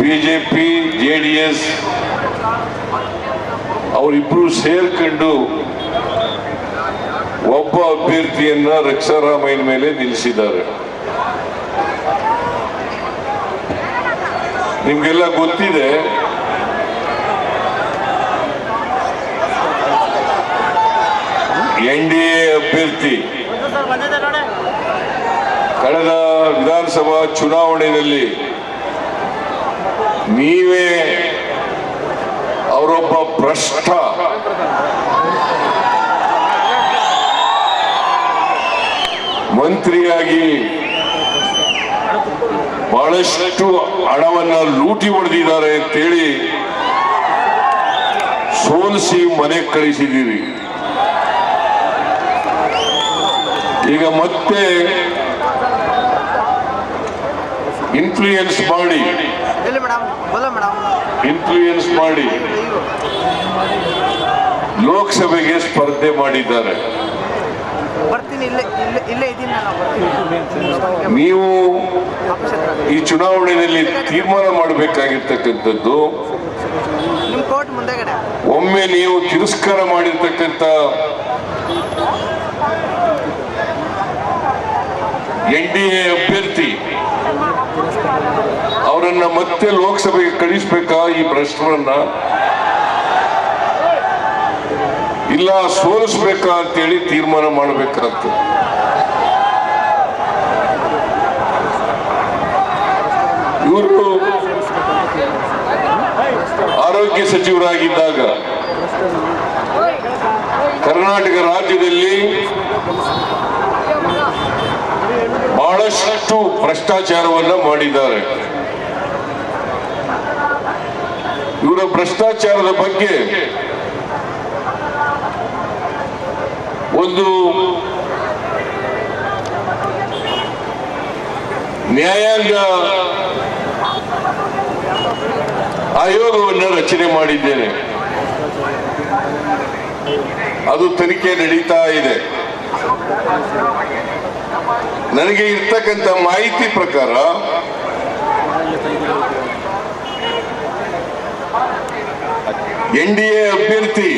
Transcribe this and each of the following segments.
BJP J D S ಅವರಿಬ್ರು ಸೇರ್ಕೊಂಡು ಒಬ್ಬ ಅಭ್ಯರ್ಥಿಯನ್ನ ರಕ್ಷಾರಾಮಯ್ಯನ ಮೇಲೆ ನಿಲ್ಲಿಸಿದ್ದಾರೆ. ನಿಮ್ಗೆಲ್ಲ ಗೊತ್ತಿದೆ ಎನ್ ಡಿ ಎ ಅಭ್ಯರ್ಥಿ ಕಳೆದ ವಿಧಾನಸಭಾ ಚುನಾವಣೆಯಲ್ಲಿ ನೀವೇ ಅವರೊಬ್ಬ ಭ್ರಷ್ಟ. ಮಂತ್ರಿಯಾಗಿ ಬಹಳಷ್ಟು ಹಣವನ್ನ ಲೂಟಿ ಹೊಡೆದಿದ್ದಾರೆ ಅಂತೇಳಿ ಸೋಲಿಸಿ ಮನೆ ಕಳಿಸಿದ್ದೀರಿ. ಈಗ ಮತ್ತೆ ಇನ್ಫ್ಲೂಯೆನ್ಸ್ ಮಾಡಿ. ಇನ್ಫ್ಲೂಯೆನ್ಸ್ ಮಾಡಿ ಲೋಕಸಭೆಗೆ ಸ್ಪರ್ಧೆ ಮಾಡಿದ್ದಾರೆ. ಬರ್ತೀನಿ ಇಲ್ಲೇ ಇಲ್ಲೇ ಇಲ್ಲೇ ಇದ್ದೀನಿ ನಾನು ಬರ್ತೀನಿ. ನೀವು ಈ ಚುನಾವಣೆಯಲ್ಲಿ ತೀರ್ಮಾನ ಮಾಡಬೇಕಾಗಿರ್ತಕ್ಕಂಥದ್ದು ಒಮ್ಮೆ ನೀವು ತಿರಸ್ಕಾರ ಮಾಡಿರ್ತಕ್ಕಂಥ ಎನ್ ಡಿ ಎ ಅಭ್ಯರ್ಥಿ ಅವರನ್ನ ಮತ್ತೆ ಲೋಕಸಭೆಗೆ ಕಳಿಸ್ಬೇಕಾ ಈ ಪ್ರಶ್ನವನ್ನ ಇಲ್ಲ, ಸೋಲಿಸ್ಬೇಕಾ ಅಂತೇಳಿ ತೀರ್ಮಾನ ಮಾಡಬೇಕಾಗ್ತದೆ ಇವರು ಆರೋಗ್ಯ ಸಚಿವರಾಗಿದ್ದಾಗ ಕರ್ನಾಟಕ ರಾಜ್ಯದಲ್ಲಿ ಬಹಳಷ್ಟು ಭ್ರಷ್ಟಾಚಾರವನ್ನ ಮಾಡಿದ್ದಾರೆ. ಇವರ ಭ್ರಷ್ಟಾಚಾರದ ಬಗ್ಗೆ ಒಂದು ನ್ಯಾಯಾಂಗ ಆಯೋಗವನ್ನು ರಚನೆ ಮಾಡಿದ್ದೇನೆ. ಅದು ತನಿಖೆ ನಡೀತಾ ಇದೆ. ನನಗೆ ಇರ್ತಕ್ಕಂಥ ಮಾಹಿತಿ ಪ್ರಕಾರ ಎನ್ ಡಿ ಎ ಅಭ್ಯರ್ಥಿ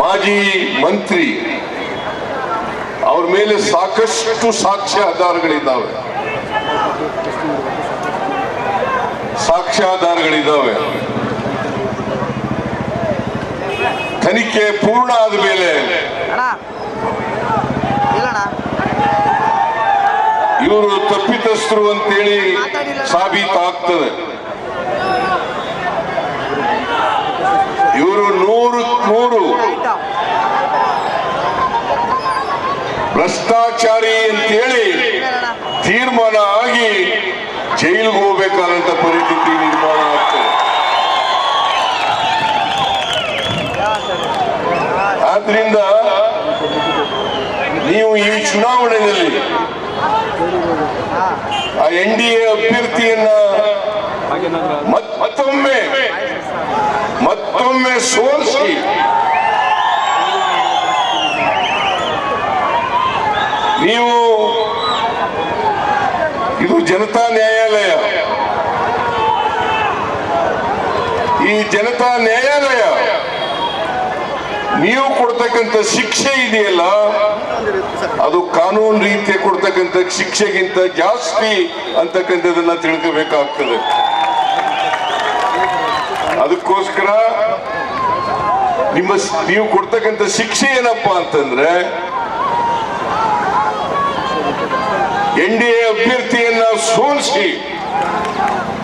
ಮಾಜಿ ಮಂತ್ರಿ ಅವ್ರ ಮೇಲೆ ಸಾಕಷ್ಟು ಸಾಕ್ಷ್ಯಾಧಾರಗಳಿದ್ದಾವೆ ಸಾಕ್ಷ್ಯಾಧಾರಗಳಿದ್ದಾವೆ ತನಿಖೆ ಪೂರ್ಣ ಆದ ಮೇಲೆ ಇವರು ತಪ್ಪಿತಸ್ಥರು ಅಂತೇಳಿ ಸಾಬೀತಾಗ್ತದೆ. ಇವರು ನೂರು ನೂರು. ಭ್ರಷ್ಟಾಚಾರಿ ಅಂತೇಳಿ ತೀರ್ಮಾನ ಆಗಿ ಜೈಲಿಗೆ ಹೋಗ್ಬೇಕಾದಂತ ಪರಿಸ್ಥಿತಿ ನಿರ್ಮಾಣ ಆಗ್ತದೆ. ಆದ್ರಿಂದ ನೀವು ಈ ಚುನಾವಣೆಯಲ್ಲಿ ಆ ಎನ್ ಡಿ ಎ ಅಭ್ಯರ್ಥಿಯನ್ನ ಮತ್ತೊಮ್ಮೆ ಸೋಲಿಸಿ. ನೀವು ಇದು ಜನತಾ ನ್ಯಾಯಾಲಯ. ಈ ಜನತಾ ನ್ಯಾಯಾಲಯ ನೀವು ಕೊಡ್ತಕ್ಕಂಥ ಶಿಕ್ಷೆ ಇದೆಯಲ್ಲ, ಅದು ಕಾನೂನು ರೀತಿ ಕೊಡ್ತಕ್ಕಂಥ ಶಿಕ್ಷೆಗಿಂತ ಜಾಸ್ತಿ ಅಂತಕ್ಕಂಥದನ್ನ ತಿಳ್ಕೋಬೇಕಾಗ್ತದೆ. ಅದಕ್ಕೋಸ್ಕರ ನಿಮ್ಮ ನೀವು ಕೊಡ್ತಕ್ಕಂಥ ಶಿಕ್ಷೆ ಏನಪ್ಪ ಅಂತಂದ್ರೆ, ಎನ್ ಡಿ ಎ ಅಭ್ಯರ್ಥಿಯನ್ನ ಸೋಲಿಸಿ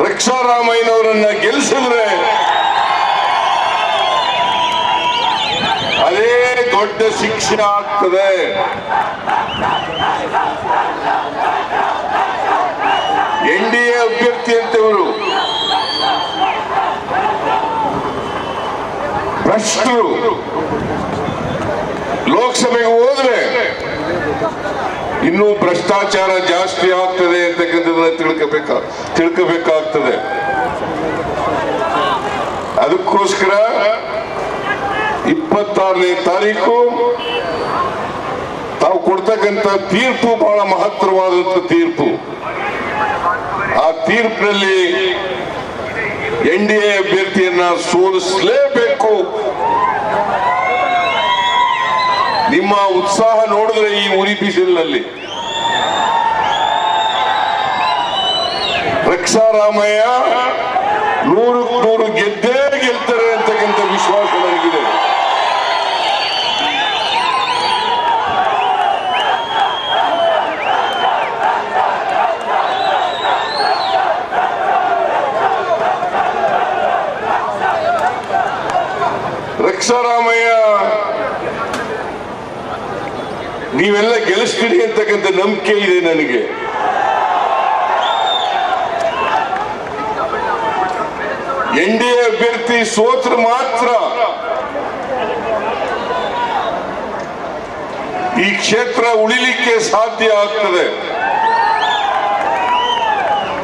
ರಕ್ಷಾರಾಮಯ್ಯನವರನ್ನ ಗೆಲ್ಲಿಸಿದ್ರೆ ಅದೇ ದೊಡ್ಡ ಶಿಕ್ಷೆ ಆಗ್ತದೆ ಎನ್ ಡಿ ಎ ಅಭ್ಯರ್ಥಿ ಅಂತವರು ಭ್ರಷ್ಟರು ಲೋಕಸಭೆಗೆ ಹೋದ್ರೆ ಇನ್ನೂ ಭ್ರಷ್ಟಾಚಾರ ಜಾಸ್ತಿ ಆಗ್ತದೆ ಅಂತಕ್ಕಂಥದ್ದನ್ನ ತಿಳ್ಕಬೇಕ, ತಿಳ್ಕಬೇಕಾಗ್ತದೆ. ಅದಕ್ಕೋಸ್ಕರ ಇಪ್ಪತ್ತಾರನೇ ತಾರೀಕು ತಾವು ಕೊಡ್ತಕ್ಕಂಥ ತೀರ್ಪು ಬಹಳ ಮಹತ್ತರವಾದಂಥ ತೀರ್ಪು. ಆ ತೀರ್ಪಿನಲ್ಲಿ ಎನ್ ಡಿ ಎ ಅಭ್ಯರ್ಥಿಯನ್ನ ಸೋಲಿಸಲೇಬೇಕು. ನಿಮ್ಮ ಉತ್ಸಾಹ ನೋಡಿದ್ರೆ ಈ ಉರಿ ಬಿಸಿಲಿನಲ್ಲಿ. ರಕ್ಷಾರಾಮಯ್ಯ ನೂರಕ್ಕೆ ನೂರು ಗೆದ್ದೇ ಗೆಲ್ತಾರೆ ಅಂತಕ್ಕಂಥ ವಿಶ್ವಾಸ ನನಗಿದೆ ರಕ್ಷಾರಾಮಯ್ಯ ನೀವೆಲ್ಲ ಗೆಲ್ಲಿಸ್ತೀರಿ ಅಂತಕ್ಕಂಥ ನಂಬಿಕೆ ಇದೆ ನನಗೆ. ಎನ್ ಡಿ ಎ ಅಭ್ಯರ್ಥಿ ಸೋತ್ರ ಮಾತ್ರ. ಈ ಕ್ಷೇತ್ರ ಉಳಿಲಿಕ್ಕೆ ಸಾಧ್ಯ ಆಗ್ತದೆ.